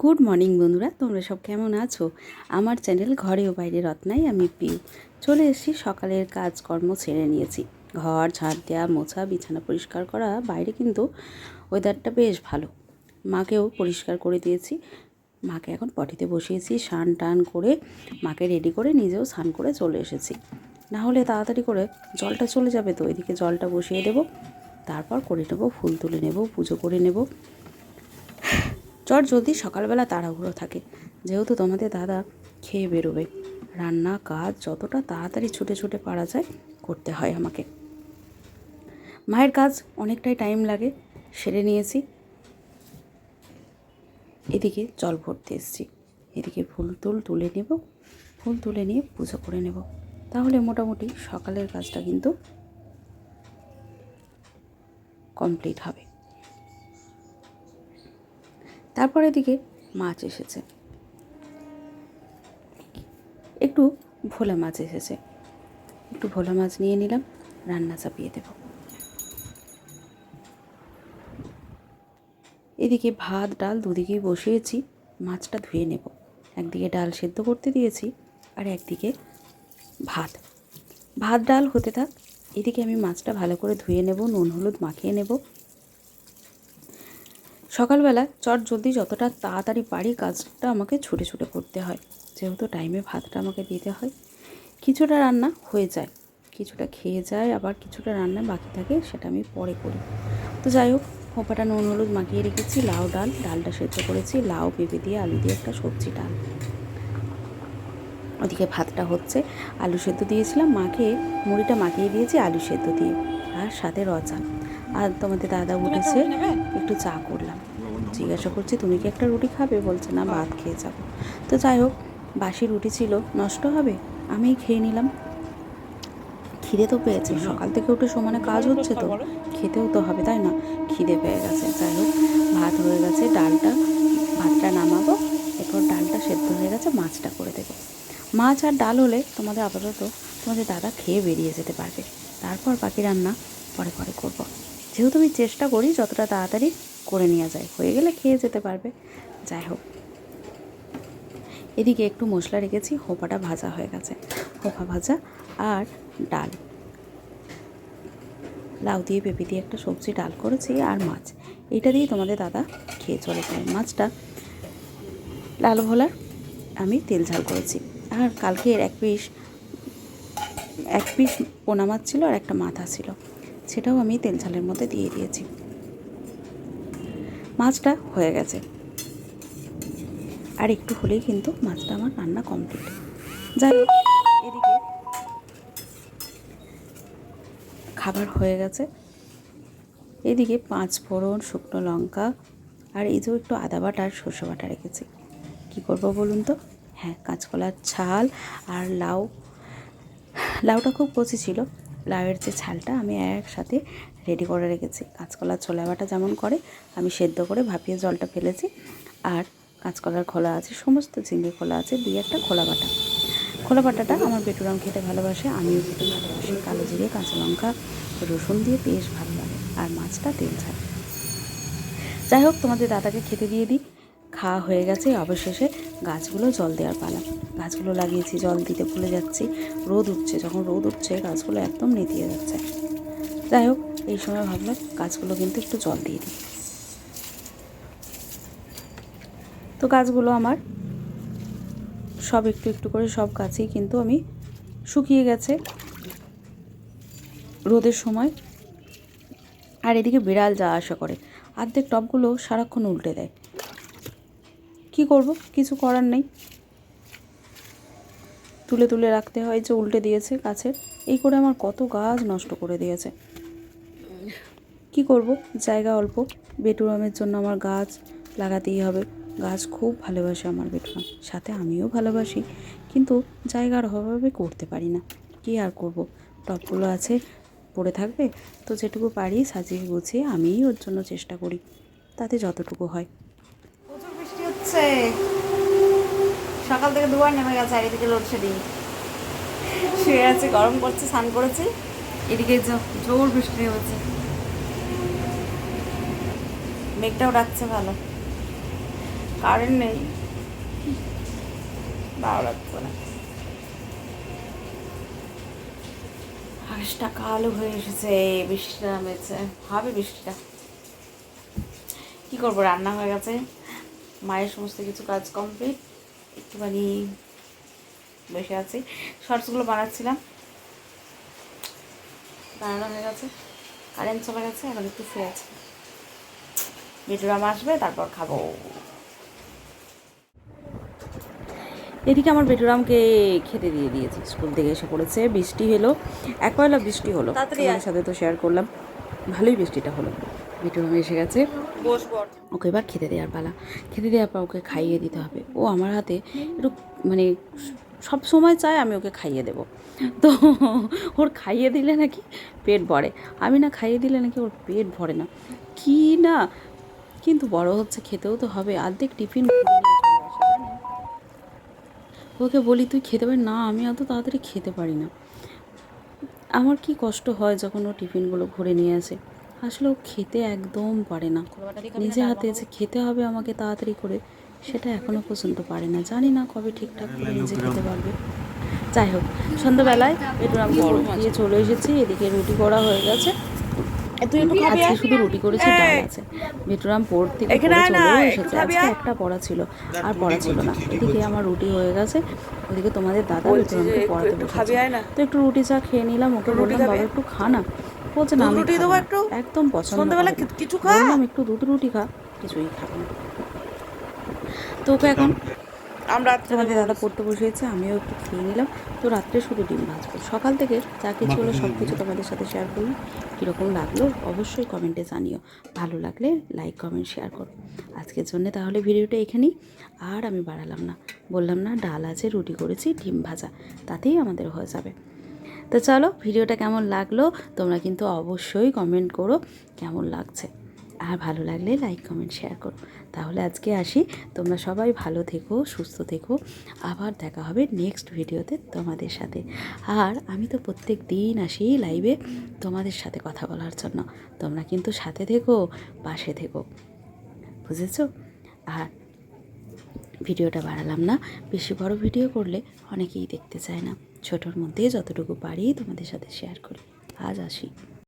Good morning বন্ধুরা, তোমরা সব কেমন আছো? আমার চ্যানেল ঘরে ও বাইরে রত্নাই, আমি পিউ চলে এসেছি সকালের কাজকর্ম ছেড়ে নিয়েছি। ঘর ঝাড় দেওয়া মোছা, বিছানা পরিষ্কার করা, বাইরে কিন্তু ওয়েদারটা বেশ ভালো। মাকেও পরিষ্কার করে দিয়েছি। মাকে এখন পটিতে বসিয়েছি, স্নান টান করে মাকে রেডি করে নিজেও স্নান করে চলে এসেছি। না হলে তাড়াতাড়ি করে জলটা চলে যাবে তো ওইদিকে জলটা বসিয়ে দেব, তারপর করে নেব, ফুল তুলে নেব, পুজো করে নেব। চট যদি সকালবেলা তাড়াহুড়ো থাকে। যেহেতু তোমাদের দাদা খেয়ে বেরোবে। রান্না কাজ যতটা তাড়াতাড়ি ছুটে ছুটে পারা যায়, করতে হয় আমাকে। মায়ের কাজ অনেকটাই টাইম লাগে, সেরে নিয়েছি। এদিকে জল ভরতে এসেছি। এদিকে ফুল তুল তুলে নেব, ফুল তুলে নিয়ে পুজো করে নেব। তাহলে মোটামুটি সকালের কাজটা কিন্তু কমপ্লিট হবে। তারপর এদিকে মাছ এসেছে। একটু ভোলা মাছ এসেছে। একটু ভোলা মাছ নিয়ে নিলাম, রান্না চাপিয়ে দেব। এদিকে ভাত, ডাল দুদিকেই বসিয়েছি, মাছটা ধুয়ে নেব। একদিকে ডাল সেদ্ধ করতে দিয়েছি আর একদিকে ভাত। ভাত, ডাল হতে থাক, এদিকে আমি মাছটা ভালো করে ধুয়ে নেব, নুন, হলুদ মাখিয়ে নেব। সকালবেলা চট জলদি যতটা তাড়াতাড়ি পারি কাজটা আমাকে ছুটে ছুটে করতে হয়। যেহেতু টাইমে ভাতটা আমাকে দিতে হয়, কিছুটা রান্না হয়ে যায়। কিছুটা খেয়ে যায়, আবার কিছুটা রান্না বাকি থাকে সেটা আমি পরে করি। তো যাই হোক হোপাটা নুন, হলুদ মাখিয়ে রেখেছি, লাউ ডাল, ডালটা সেদ্ধ করেছি, লাউ, পেঁপে দিয়ে আলু দিয়ে একটা সবজি ডাল। ওদিকে ভাতটা হচ্ছে, আলু সেদ্ধ দিয়েছিলাম মাকে মুড়িটা মাখিয়ে দিয়েছি, আলু সেদ্ধ দিয়ে। আর সাথে রচা আর তোমাদের দাদা উঠেছে একটু চা করলাম। জিজ্ঞাসা করছি তুমি কি একটা রুটি খাবে? বলছে না ভাত খেয়ে যাব। তো যাই হোক বাসি রুটি ছিল নষ্ট হবে? আমিই খেয়ে নিলাম। খিদে তো পেয়েছে সকাল থেকে উঠে সমানে কাজ হচ্ছে তো। খেতেও তো হবে তাই না? খিদে পেয়ে গেছে। যাই হোক ভাত হয়ে গেছে ডালটা ভাতটা নামাবো। এরপর ডালটা সেদ্ধ হয়ে গেছে মাছটা করে দেবো। মাছ আর ডাল হলে তোমাদের আপাতত তোমাদের দাদা খেয়ে বেরিয়ে যেতে পারবে। তারপর বাকি রান্না পরে পরে করব। যেহেতু আমি চেষ্টা করি যতটা তাড়াতাড়ি করে নেওয়া যায়, হয়ে গেলে খেয়ে যেতে পারবে। যাই হোক। এদিকে একটু মশলা রেখেছি, হোপাটা ভাজা হয়ে গেছে। হোপা ভাজা আর ডাল। লাউ দিয়ে পেঁপে দিয়ে একটা সবজি ডাল করেছি আর মাছ। এইটা দিয়ে তোমাদের দাদা খেয়ে চলে যায়। মাছটা লাল ভোলার আমি তেল ঝাল করেছি। আর কালকের এক পিস এক পিস পোনা মাছ ছিল আর একটা মাথা ছিল। সেটাও আমি তেল ঝালের মধ্যে দিয়ে দিয়েছি। মাছটা হয়ে গেছে। আর একটু হলেই কিন্তু মাছটা আমার রান্না কমপ্লিট। যাই হোক, এদিকে খাবার হয়ে গেছে। এদিকে পাঁচ ফোড়ন, শুকনো লঙ্কা আর এই যে একটু আদা বাটা আর সর্ষে বাটা রেখেছি। কী করব বলুন তো? হ্যাঁ কাঁচকলার ছাল আর লাউ লাউটা খুব কচি ছিল। লাউয়ের যে ছালটা আমি একসাথে রেডি করে রেখেছি। কাঁচকলার ছোলা বাটা যেমন করে, আমি সেদ্ধ করে ভাপিয়ে জলটা ফেলেছি। আর কাঁচকলার খোলা আছে, সমস্ত ঝিঙ্গে খোলা আছে, দিয়ে একটা খোলা বাটা। খোলা বাটাটা আমার বেটুরাম খেতে ভালোবাসে, আমিও খেতে ভালোবাসি। কালো জিরে, কাঁচা লঙ্কা, রসুন দিয়ে বেশ ভালো লাগে। আর মাছটা তেল ঝাল যাই হোক, তোমাদের দাদাকে খেতে দিয়ে দিই। খাওয়া হয়ে গেছে, অবশেষে গাছগুলো জল দেওয়ার পালা। গাছগুলো লাগিয়েছি, জল দিতে ভুলে যাচ্ছি। রোদ উঠছে, যখন রোদ উঠছে, গাছগুলো একদম নেতিয়ে যাচ্ছে। যাই হোক, এই সময় ভাবলাম গাছগুলো কিন্তু একটু জল দিয়ে দিই। তো গাছগুলো আমার সব একটু একটু করে সব গাছেই কিন্তু আমি শুকিয়ে গেছে রোদের সময়। আর এদিকে বিড়াল যা আশা করে অর্ধেক টবগুলো সারাক্ষণ উল্টে দেয়। কি করব? কিছু করার নেই। তুলে তুলে রাখতে হয় যে উল্টে দিয়েছে গাছের। এই করে আমার কত গাছ নষ্ট করে দিয়েছে। কি করব? জায়গা অল্প। বেটুরামের জন্য আমার গাছ লাগাতেই হবে। গাছ খুব ভালোবাসে আমার বেটুরাম। সাথে আমিও ভালোবাসি। কিন্তু জায়গার অভাবে করতে পারি না। কি আর করব? টপগুলো আছে, পড়ে থাকবে। তো যেটুকু পারি সাজিয়ে গুছিয়ে আমিই ওর জন্য চেষ্টা করি। তাতে যতটুকু হয়। হচ্ছে, সকাল থেকে দুবার নেমে গেছে, আর এদিকে লোডশেডিং শুয়ে আছে, গরম করছে, স্নান করেছি। এদিকে জোর বৃষ্টি হচ্ছে। মেঘটাও ডাকছে ভালো। কারেন্ট নেই। ভালো লাগছে না আকাশটা কালো হয়ে এসেছে, বৃষ্টিটা নামেছে। হবে বৃষ্টিটা। কি করব, রান্না হয়ে গেছে? মায়ের সমস্ত কিছু কাজ কমপ্লিট একটুখানি বসে আছি। শর্টসগুলো বানাচ্ছিলাম। বানানো হয়ে গেছে। কারেন্ট চলে গেছে এখন একটু ফ্রি আছে। মিটুরাম আসবে তারপর খাব। এদিকে আমার বেটুরামকে খেতে দিয়ে দিয়েছি। স্কুল থেকে এসে পড়েছে। বৃষ্টি হলো। এক পয়লা বৃষ্টি হলো। সাথে তো শেয়ার করলাম। ভালোই বৃষ্টিটা হলো। বেটুরাম এসে গেছে। ওকে এবার খেতে দেওয়ার পালা। খেতে দেওয়ার পর ওকে খাইয়ে দিতে হবে। ও আমার হাতে একটু মানে সব সময় চায় আমি ওকে খাইয়ে দেব। তো ওর খাইয়ে দিলে নাকি পেট ভরে। আমি না খাইয়ে দিলে নাকি ওর পেট ভরে না। কি না? কিন্তু বড় হচ্ছে খেতেও তো হবে। অর্ধেক টিফিন? ওকে বলি তুই খেতে পারি না আমি অত তাড়াতাড়ি খেতে পারি না। আমার কি কষ্ট হয় যখন ও টিফিনগুলো ঘুরে নিয়ে আসে। আসলে ও খেতে একদম পারে না। নিজে হাতে যে খেতে হবে আমাকে তাড়াতাড়ি করে সেটা এখনও পর্যন্ত পারে না। জানি না কবে ঠিকঠাক করে নিজে খেতে পারবে। যাই হোক সন্ধ্যাবেলায় একটু আমি দিয়ে চলে এসেছি এদিকে রুটি করা হয়ে গেছে। তুই একটু আজকে শুধু রুটি করেছি ডাল আছে। পড় থেকে চলেও এসেছে। আজকে একটা পড়া ছিল আর পড়া ছিল না। এদিকে আমার রুটি হয়ে গেছে ওদিকে তোমাদের দাদা পড়াতে বসেছে। তো একটু রুটি চা খেয়ে নিলাম ওকে বললাম খাবি? বাবা একটু খা না। বলছে না রুটি দেবো একটু? একদম পছন্দ সন্ধ্যাবেলা কিছু খা। একটু দুধ রুটি খা কিছুই খাব না। তো ওকে এখন আমরা তোমাদের দাদা পড়তে বসিয়েছে আমিও একটু খেয়ে নিলাম। তো রাত্রে শুধু ডিম ভাজবো। সকাল থেকে যা কিছু হলো সব কিছু তোমাদের সাথে শেয়ার করলাম। কীরকম লাগল অবশ্যই কমেন্টে জানিও। ভালো লাগলে লাইক কমেন্ট শেয়ার করো। আজকের জন্য তাহলে ভিডিওটা এখানেই। আর আমি বাড়ালাম না। বললাম না ডাল আছে রুটি করেছি ডিম ভাজা। তাতেই আমাদের হয়ে যাবে। তো চলো ভিডিওটা কেমন লাগল তোমরা কিন্তু অবশ্যই কমেন্ট করো কেমন লাগছে। আর ভালো লাগলে লাইক কমেন্ট শেয়ার করো। তাহলে আজকে আসি। তোমরা সবাই ভালো থেকো, সুস্থ থেকো। আবার দেখা হবে নেক্সট ভিডিওতে তোমাদের সাথে। আর আমি তো প্রত্যেক দিন আসি লাইভে তোমাদের সাথে কথা বলার জন্য। তোমরা কিন্তু সাথে থেকো, পাশে থেকো। বুঝেছ? আর ভিডিওটা বাড়ালাম না। বেশি বড় ভিডিও করলে অনেকেই দেখতে চায় না। ছোটোর মধ্যে যতটুকু পারি তোমাদের সাথে শেয়ার করি। আজ আসি।